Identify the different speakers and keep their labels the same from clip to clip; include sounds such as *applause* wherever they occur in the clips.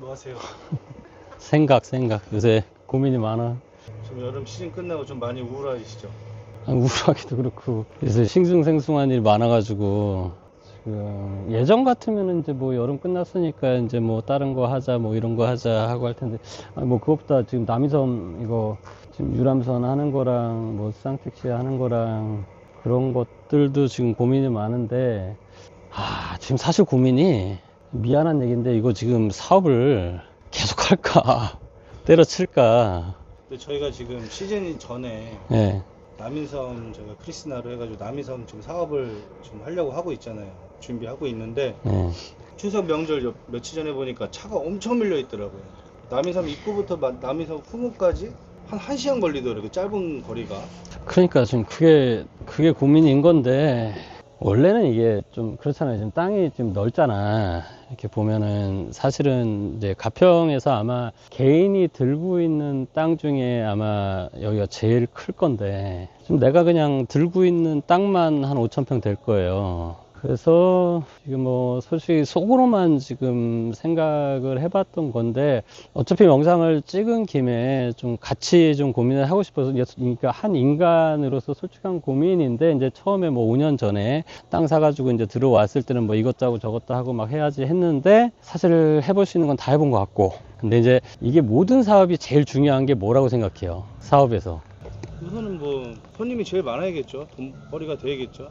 Speaker 1: 뭐 하세요? *laughs*
Speaker 2: 생각, 생각. 요새 고민이 많아.
Speaker 1: 지금 여름 시즌 끝나고 좀 많이 우울하시죠?
Speaker 2: 아, 우울하기도 그렇고. 요새 싱숭생숭한 일이 많아가지고. 지금 예전 같으면 이제 뭐 여름 끝났으니까 이제 뭐 다른 거 하자 뭐 이런 거 하자 하고 할 텐데 아, 뭐 그것보다 지금 남이섬 이거 지금 유람선 하는 거랑 뭐 쌍택시 하는 거랑 그런 것들도 지금 고민이 많은데 아 지금 사실 고민이 미안한 얘기인데 이거 지금 사업을 계속 할까 *laughs* 때려칠까
Speaker 1: 근데 저희가 지금 시즌 전에
Speaker 2: 예
Speaker 1: 남인섬 저희가 크리스나로 해가지고 남인섬 지금 사업을 좀 하려고 하고 있잖아요. 준비하고 있는데
Speaker 2: 예.
Speaker 1: 추석 명절 여- 며칠 전에 보니까 차가 엄청 밀려 있더라고요. 남인섬 입구부터 마- 남인섬 후문까지 한 1시간 걸리더라고요. 짧은 거리가.
Speaker 2: 그러니까 지금 그게 그게 고민인 건데 원래는 이게 좀 그렇잖아요. 지금 땅이 좀 넓잖아. 이렇게 보면은 사실은 이제 가평에서 아마 개인이 들고 있는 땅 중에 아마 여기가 제일 클 건데 지금 내가 그냥 들고 있는 땅만 한 5천 평 될 거예요. 그래서 지금 뭐 솔직히 속으로만 지금 생각을 해봤던 건데 어차피 영상을 찍은 김에 좀 같이 좀 고민을 하고 싶어서 그러니까 한 인간으로서 솔직한 고민인데 이제 처음에 뭐 5년 전에 땅 사가지고 이제 들어왔을 때는 뭐 이것도 하고 저것도 하고 막 해야지 했는데 사실 해볼 수 있는 건 다 해본 것 같고 근데 이제 이게 모든 사업이 제일 중요한 게 뭐라고 생각해요 사업에서
Speaker 1: 우선은 뭐 손님이 제일 많아야겠죠. 돈벌이가 돼야겠죠.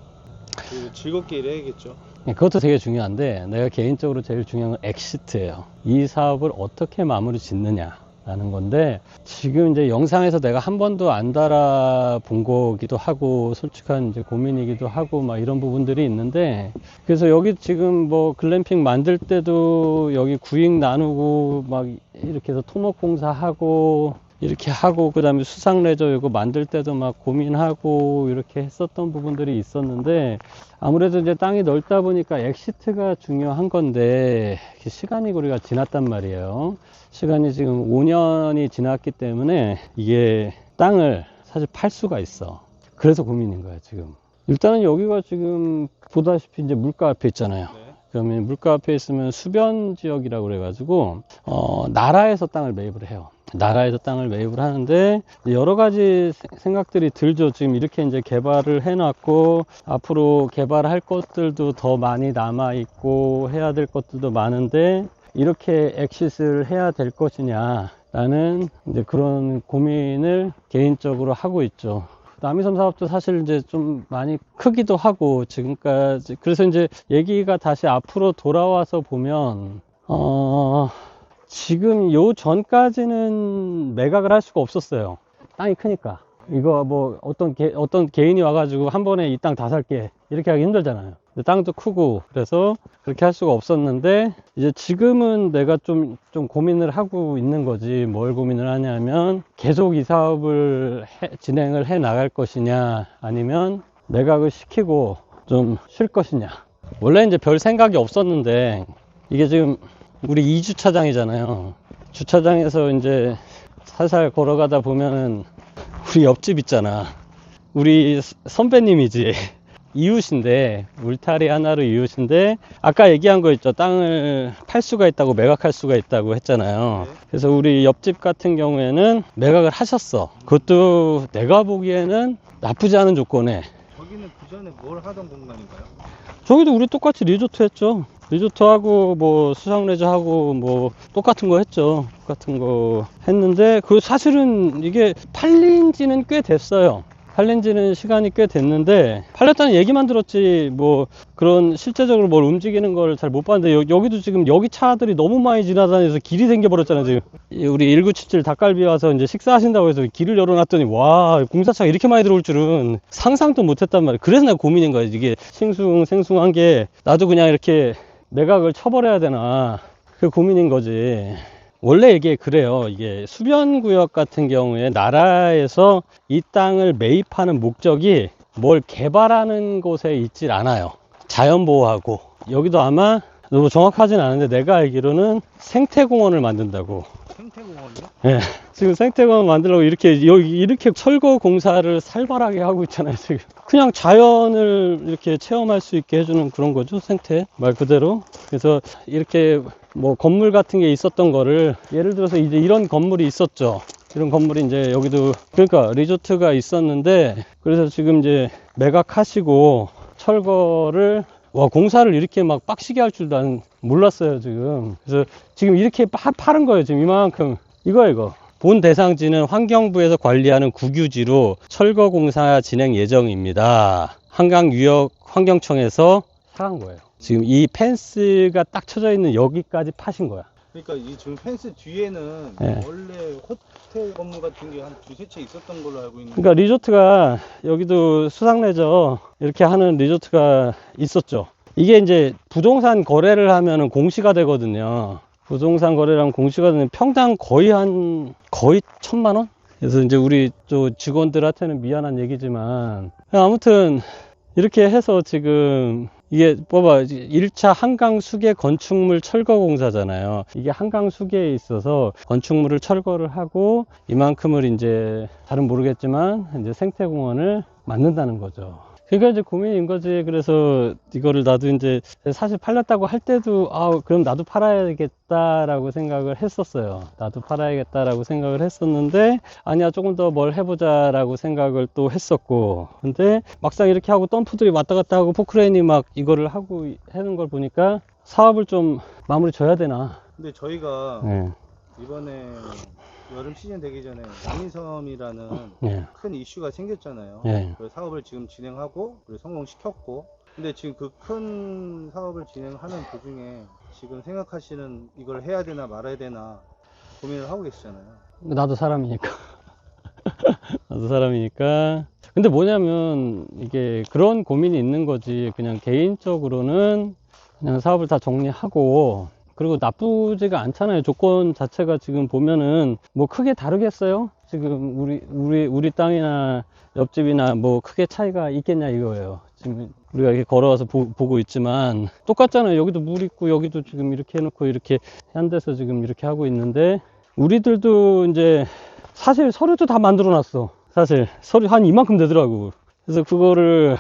Speaker 1: 즐겁게 일해야겠죠.
Speaker 2: 네, 그것도 되게 중요한데 내가 개인적으로 제일 중요한 건 엑시트예요. 이 사업을 어떻게 마무리 짓느냐. 라는 건데 지금 이제 영상에서 내가 한 번도 안 달아 본 거기도 하고 솔직한 이제 고민이기도 하고 막 이런 부분들이 있는데 그래서 여기 지금 뭐 글램핑 만들 때도 여기 구익 나누고 막 이렇게 해서 토목 공사하고 이렇게 하고 그다음에 수상 레저 이거 만들 때도 막 고민하고 이렇게 했었던 부분들이 있었는데 아무래도 이제 땅이 넓다 보니까 엑시트가 중요한 건데 시간이 우리가 지났단 말이에요. 시간이 지금 5년이 지났기 때문에 이게 땅을 사실 팔 수가 있어. 그래서 고민인 거야, 지금. 일단은 여기가 지금 보다시피 이제 물가 앞에 있잖아요.
Speaker 1: 네.
Speaker 2: 그러면 물가 앞에 있으면 수변 지역이라고 그래가지고 어, 나라에서 땅을 매입을 해요. 나라에서 땅을 매입을 하는데 여러 가지 세- 생각들이 들죠. 지금 이렇게 이제 개발을 해놨고 앞으로 개발할 것들도 더 많이 남아 있고 해야 될 것들도 많은데 이렇게 엑시스를 해야 될 것이냐 라는 이제 그런 고민을 개인적으로 하고 있죠. 남이섬 사업도 사실 이제 좀 많이 크기도 하고 지금까지. 그래서 이제 얘기가 다시 앞으로 돌아와서 보면 어 지금 요 전까지는 매각을 할 수가 없었어요. 땅이 크니까. 이거 뭐 어떤 개, 어떤 개인이 와가지고 한 번에 이 땅 다 살게. 이렇게 하기 힘들잖아요 땅도 크고 그래서 그렇게 할 수가 없었는데 이제 지금은 내가 좀, 좀 고민을 하고 있는 거지 뭘 고민을 하냐면 계속 이 사업을 해- 진행을 해 나갈 것이냐 아니면 매각을 시키고 좀 쉴 것이냐. 원래 이제 별 생각이 없었는데 이게 지금 우리 2주차장이잖아요. 주차장에서 이제 살살 걸어가다 보면은 우리 옆집 있잖아. 우리 스- 선배님이지 이웃인데 울타리 하나로 이웃인데 아까 얘기한 거 있죠. 땅을 팔 수가 있다고 매각할 수가 있다고 했잖아요.
Speaker 1: 네.
Speaker 2: 그래서 우리 옆집 같은 경우에는 매각을 하셨어. 그것도 내가 보기에는 나쁘지 않은 조건에.
Speaker 1: 저기는 그 전에 뭘 하던 공간인가요?
Speaker 2: 저기도 우리 똑같이 리조트 했죠. 리조트 하고 뭐 수상 레저 하고 뭐 똑같은 거 했죠. 똑같은 거 했는데 그 사실은 이게 팔린 지는 꽤 됐어요 팔린 지는 시간이 꽤 됐는데 팔렸다는 얘기만 들었지 뭐 그런 실제적으로 뭘 움직이는 걸 잘 못 봤는데 여, 여기도 지금 여기 차들이 너무 많이 지나다녀서 길이 생겨버렸잖아요 지금. 이 우리 1977 닭갈비 와서 이제 식사하신다고 해서 길을 열어놨더니 와 공사차가 이렇게 많이 들어올 줄은 상상도 못했단 말이에요. 그래서 내가 고민인 거야 이게. 싱숭 생숭한 게 나도 그냥 이렇게 매각을 쳐버려야 되나. 그 고민인 거지 원래 이게 그래요. 이게 수변 구역 같은 경우에 나라에서 이 땅을 매입하는 목적이 뭘 개발하는 곳에 있질 않아요. 자연 보호하고 여기도 아마 너무 정확하진 않은데 내가 알기로는 생태공원을 만든다고.
Speaker 1: 생태공원이요?
Speaker 2: 예. 지금 생태공원 만들려고 이렇게 여기 이렇게 철거 공사를 살벌하게 하고 있잖아요, 지금. 그냥 자연을 이렇게 체험할 수 있게 해주는 그런 거죠, 생태. 말 그대로. 그래서 이렇게 뭐 건물 같은 게 있었던 거를 예를 들어서 이제 이런 건물이 있었죠. 이런 건물이 이제 여기도 그러니까 리조트가 있었는데 그래서 지금 이제 매각하시고 철거를 와 공사를 이렇게 막 빡시게 할 줄도 난 몰랐어요 지금. 그래서 지금 이렇게 파, 파는 거예요 지금 이만큼. 이거 이거. 본 대상지는 환경부에서 관리하는 국유지로 철거 공사 진행 예정입니다. 한강 유역 환경청에서 사간 거예요. 지금 이 펜스가 딱 쳐져 있는 여기까지 파신 거야
Speaker 1: 그러니까 이 지금 펜스 뒤에는
Speaker 2: 네.
Speaker 1: 원래 호텔 건물 같은 게 한 두세 채 있었던 걸로 알고 있는데
Speaker 2: 그러니까 리조트가 여기도 수상레저 이렇게 하는 리조트가 있었죠. 이게 이제 부동산 거래를 하면은 공시가 되거든요. 부동산 거래랑 공시가 되는 평당 거의 한 거의 천만 원? 그래서 이제 우리 또 직원들한테는 미안한 얘기지만 아무튼 이렇게 해서 지금 이게 봐봐 1차 한강 수계 건축물 철거 공사잖아요. 이게 한강 수계에 있어서 건축물을 철거를 하고 이만큼을 이제 잘은 모르겠지만 이제 생태공원을 만든다는 거죠. 그러니까 이제 고민인 거지. 그래서 이거를 나도 이제 사실 팔렸다고 할 때도 아 그럼 나도 팔아야겠다라고 생각을 했었어요. 나도 팔아야겠다라고 생각을 했었는데 아니야 조금 더 뭘 해보자라고 생각을 또 했었고 근데 막상 이렇게 하고 덤프들이 왔다 갔다 하고 포크레인이 막 이거를 하고 하는 걸 보니까 사업을 좀 마무리 져야 되나.
Speaker 1: 근데 저희가
Speaker 2: 네.
Speaker 1: 이번에 여름 시즌 되기 전에 남인섬이라는
Speaker 2: 네.
Speaker 1: 큰 이슈가 생겼잖아요.
Speaker 2: 네.
Speaker 1: 그 사업을 지금 진행하고 그리고 성공시켰고 근데 지금 그 큰 사업을 진행하는 도중에 지금 생각하시는 이걸 해야 되나 말아야 되나 고민을 하고 계시잖아요.
Speaker 2: 나도 사람이니까. *laughs* 나도 사람이니까. 근데 뭐냐면, 이게 그런 고민이 있는 거지. 그냥 개인적으로는 그냥 사업을 다 정리하고, 그리고 나쁘지가 않잖아요. 조건 자체가 지금 보면은 뭐 크게 다르겠어요? 지금 우리, 우리, 우리 땅이나 옆집이나 뭐 크게 차이가 있겠냐 이거예요. 지금 우리가 이렇게 걸어와서 보, 고 있지만 똑같잖아요. 여기도 물 있고 여기도 지금 이렇게 해놓고 이렇게 한 데서 지금 이렇게 하고 있는데 우리들도 이제 사실 서류도 다 만들어 놨어. 사실 서류 한 이만큼 되더라고. 그래서 그거를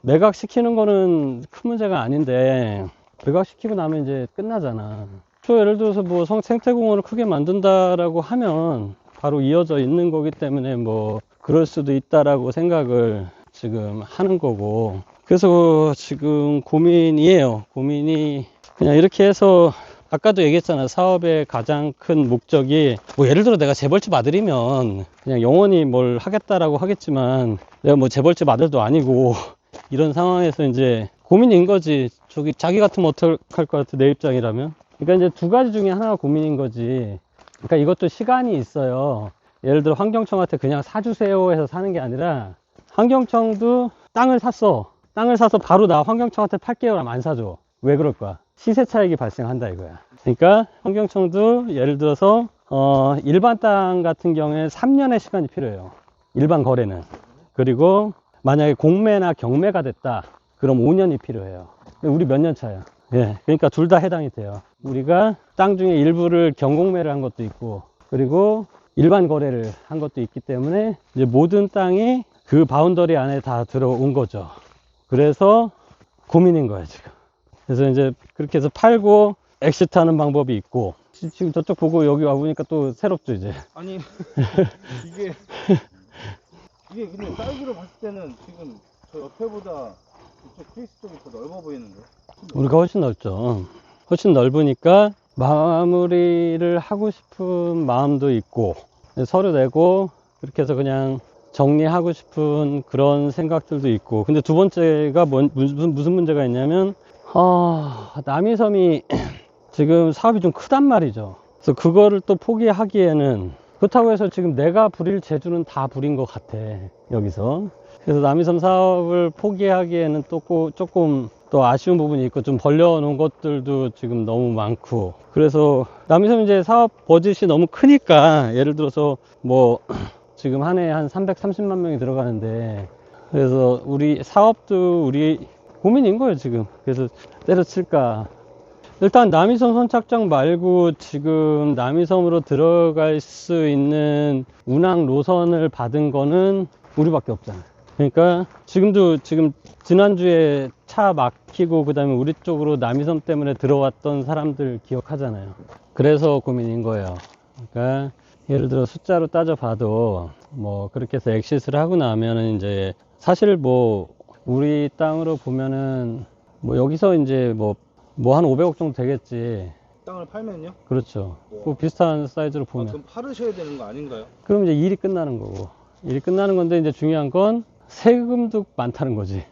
Speaker 2: 매각시키는 거는 큰 문제가 아닌데 매각시키고 나면 이제 끝나잖아. 저 예를 들어서 뭐 성, 생태공원을 크게 만든다라고 하면 바로 이어져 있는 거기 때문에 뭐 그럴 수도 있다라고 생각을 지금 하는 거고. 그래서 지금 고민이에요. 고민이 그냥 이렇게 해서 아까도 얘기했잖아. 사업의 가장 큰 목적이 뭐 예를 들어 내가 재벌집 아들이면 그냥 영원히 뭘 하겠다라고 하겠지만 내가 뭐 재벌집 아들도 아니고 *laughs* 이런 상황에서 이제 고민인 거지. 저기 자기 같으면 어떡할 것 같아 내 입장이라면. 그러니까 이제 두 가지 중에 하나가 고민인 거지. 그러니까 이것도 시간이 있어요. 예를 들어 환경청한테 그냥 사주세요 해서 사는 게 아니라 환경청도 땅을 샀어. 땅을 사서 바로 나 환경청한테 팔게요 라면 안 사줘. 왜 그럴까? 시세 차익이 발생한다 이거야. 그러니까 환경청도 예를 들어서 어, 일반 땅 같은 경우에 3년의 시간이 필요해요. 일반 거래는. 그리고 만약에 공매나 경매가 됐다. 그럼 5년이 필요해요. 우리 몇 년 차야? 예. 그러니까 둘 다 해당이 돼요. 우리가 땅 중에 일부를 경공매를 한 것도 있고, 그리고 일반 거래를 한 것도 있기 때문에 이제 모든 땅이 그 바운더리 안에 다 들어온 거죠. 그래서 고민인 거야, 지금. 그래서 이제 그렇게 해서 팔고 엑시트 하는 방법이 있고, 지- 지금 저쪽 보고 여기 와보니까 또 새롭죠, 이제.
Speaker 1: 아니 *laughs* 이게 이게 근데 사이즈로 봤을 때는 지금 저 옆에보다 이쪽 크리스 쪽이 더 넓어 보이는데.
Speaker 2: 우리가 훨씬 넓죠. 훨씬 넓으니까 마무리를 하고 싶은 마음도 있고 서류 내고 그렇게 해서 그냥 정리하고 싶은 그런 생각들도 있고 근데 두 번째가 뭔- 무슨, 무슨 문제가 있냐면 아, 남이섬이 *clears throat* 지금 사업이 좀 크단 말이죠. 그래서 그거를 또 포기하기에는 그렇다고 해서 지금 내가 부릴 재주는 다 부린 것 같아 여기서 그래서 남이섬 사업을 포기하기에는 또 꼬- 조금 또 아쉬운 부분이 있고 좀 벌려놓은 것들도 지금 너무 많고. 그래서 남이섬 이제 사업 버짓이 너무 크니까 예를 들어서 뭐 *clears throat* 지금 한 해에 한 330만 명이 들어가는데 그래서 우리 사업도 우리 고민인 거예요 지금. 그래서 때려칠까. 일단 남이섬 선착장 말고 지금 남이섬으로 들어갈 수 있는 운항 노선을 받은 거는 우리밖에 없잖아요. 그러니까 지금도 지금 지난주에 차 막히고 그다음에 우리 쪽으로 남이섬 때문에 들어왔던 사람들 기억하잖아요. 그래서 고민인 거예요. 그러니까 예를 들어 숫자로 따져봐도 뭐 그렇게 해서 엑시스를 하고 나면은 이제 사실 뭐 우리 땅으로 보면은 뭐 여기서 이제 뭐 뭐 한 500억 정도 되겠지.
Speaker 1: 땅을 팔면요?
Speaker 2: 그렇죠. 그 비슷한 사이즈로
Speaker 1: 아,
Speaker 2: 보면.
Speaker 1: 그럼 팔으셔야 되는 거 아닌가요?
Speaker 2: 그럼 이제 일이 끝나는 거고. 일이 끝나는 건데 이제 중요한 건 세금도 많다는 거지.